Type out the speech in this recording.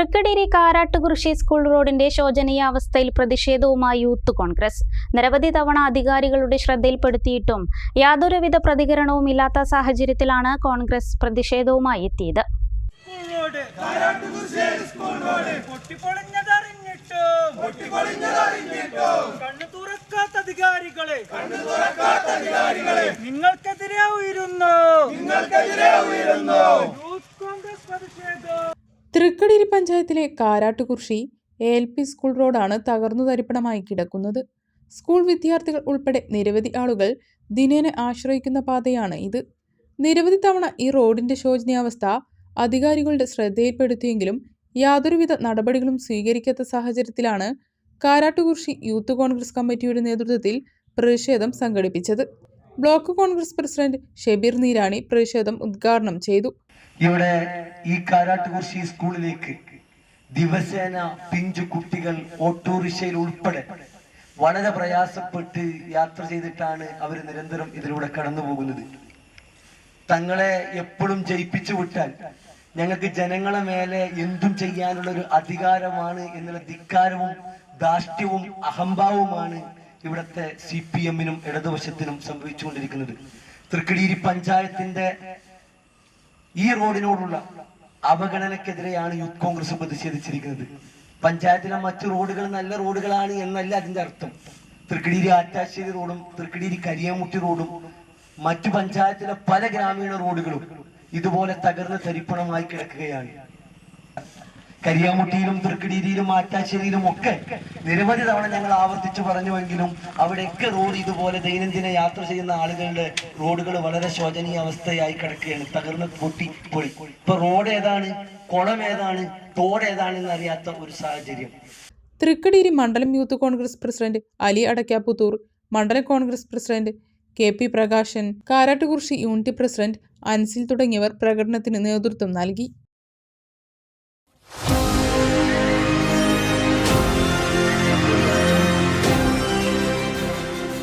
Thrikkaderi കാരാട്ടുകുറിശി school റോഡിന്റെ ശോചനീയാവസ്ഥയിൽ പ്രതിഷേധവുമായി youth Congress. നിരവധി തവണ അധികാരികളുടെ ശ്രദ്ധയിൽപ്പെടുത്തിയിട്ടും യാതൊരുവിധ പ്രതികരണവും ഇല്ലാത്ത സാഹചര്യത്തിലാണ് കോൺഗ്രസ് പ്രതിഷേധവുമായി എത്തിയത്. കണ്ണു തുറക്കാത്ത അധികാരികളെ നിങ്ങൾക്കെതിരെ ഉയരുന്നു. നിങ്ങൾക്കെതിരെ ഉയരുന്നു യൂത്ത് കോൺഗ്രസ് പ്രതിഷേധം തൃക്കടിരി പഞ്ചായത്തിലെ Karattukurissi A L P school റോഡാണ് തകർന്നു തരിപ്പണമായി കിടക്കുന്നത്. സ്കൂൾ വിദ്യാർത്ഥികൾ ഉൾപ്പെടെ നിരവധി ആളുകൾ ദിനേന ആശ്രയിക്കുന്ന പാതയാണ് ഇത്. നിരവധി തവണ ഈ റോഡിന്റെ ശോചനീയാവസ്ഥ അധികാരികളുടെ ശ്രദ്ധയിൽപ്പെടുത്തിയെങ്കിലും യാതൊരുവിധ നടപടികളും സ്വീകരിക്കാത്ത സാഹചര്യത്തിലാണ് കാരാട്ടുകുർഷി യൂത്ത് കോൺഗ്രസ് കമ്മിറ്റിയുടെ നേതൃത്വത്തിൽ പ്രതിഷേധം സംഘടിപ്പിച്ചത്. Block Congress president Shebeer Neerani പ്രതിഷേധം ഉദ്ഘാടനം ചെയ്തു. ഇവിടെ ഈ കാരാട്ടുകുർശി സ്കൂളിലേക്ക് ദിവസേന പിഞ്ചു കുട്ടികൾ ഓട്ടോറിക്ഷയിൽ ഉൾപ്പെടെ വളരെ പ്രയാസപ്പെട്ട് യാത്ര ചെയ്തിട്ടാണ് അവർ നിരന്തരം ഇതിലൂടെ കടന്നു പോകുന്നത്. തങ്ങളെ എപ്പോഴും ജയിപ്പിച്ചു വിട്ടാൽ ഞങ്ങൾക്ക് ജനങ്ങളെ മേലെ എന്തും ചെയ്യാനുള്ള ഒരു അധികാരമാണ് എന്നുള്ള ധിക്കാരവും ധാഷ്ട്യവും അഹംഭാവവുമാണ് ഇവിടുത്തെ സി പി എമ്മിനും ഇടതുവശത്തിനും സംഭവിച്ചുകൊണ്ടിരിക്കുന്നത്. തൃക്കടീരി പഞ്ചായത്തിന്റെ ഈ റോഡിനോടുള്ള അവഗണനക്കെതിരെയാണ് യൂത്ത് കോൺഗ്രസ് പ്രതിഷേധിച്ചിരിക്കുന്നത്. പഞ്ചായത്തിലെ മറ്റു റോഡുകൾ നല്ല റോഡുകളാണ് എന്നല്ല അതിന്റെ അർത്ഥം. തൃക്കടീരി ആറ്റാശ്ശേരി റോഡും തൃക്കടീരി കരിയാമുട്ടി റോഡും മറ്റു പഞ്ചായത്തിലെ പല ഗ്രാമീണ റോഡുകളും ഇതുപോലെ തകർന്ന് തരിപ്പണമായി കിടക്കുകയാണ്. കരിയാമുട്ടിയിലും തൃക്കിടിയിലും ആറ്റാശ്ശേരിയിലും ഒക്കെ നിരവധി തവണ ഞങ്ങൾ ആവർത്തിച്ചു പറഞ്ഞുവെങ്കിലും അവിടെയൊക്കെ റോഡ് ഇതുപോലെ ദൈനംദിന യാത്ര ചെയ്യുന്ന ആളുകളുടെ റോഡുകൾ വളരെ ശോചനീയ അവസ്ഥയായി കിടക്കുകയാണ്. തകർന്ന് പൊട്ടി പൊളി ഇപ്പൊ റോഡ് ഏതാണ്? കുളം ഏതാണ്? തോട് ഏതാണെന്ന് അറിയാത്ത ഒരു സാഹചര്യം. തൃക്കടീരി മണ്ഡലം youth Congress president Ali Adakkaputhur മണ്ഡലം Congress president K P Prakashan Karattukurissi unit president Ansil തുടങ്ങിയവർ പ്രകടനത്തിന് നേതൃത്വം നൽകി.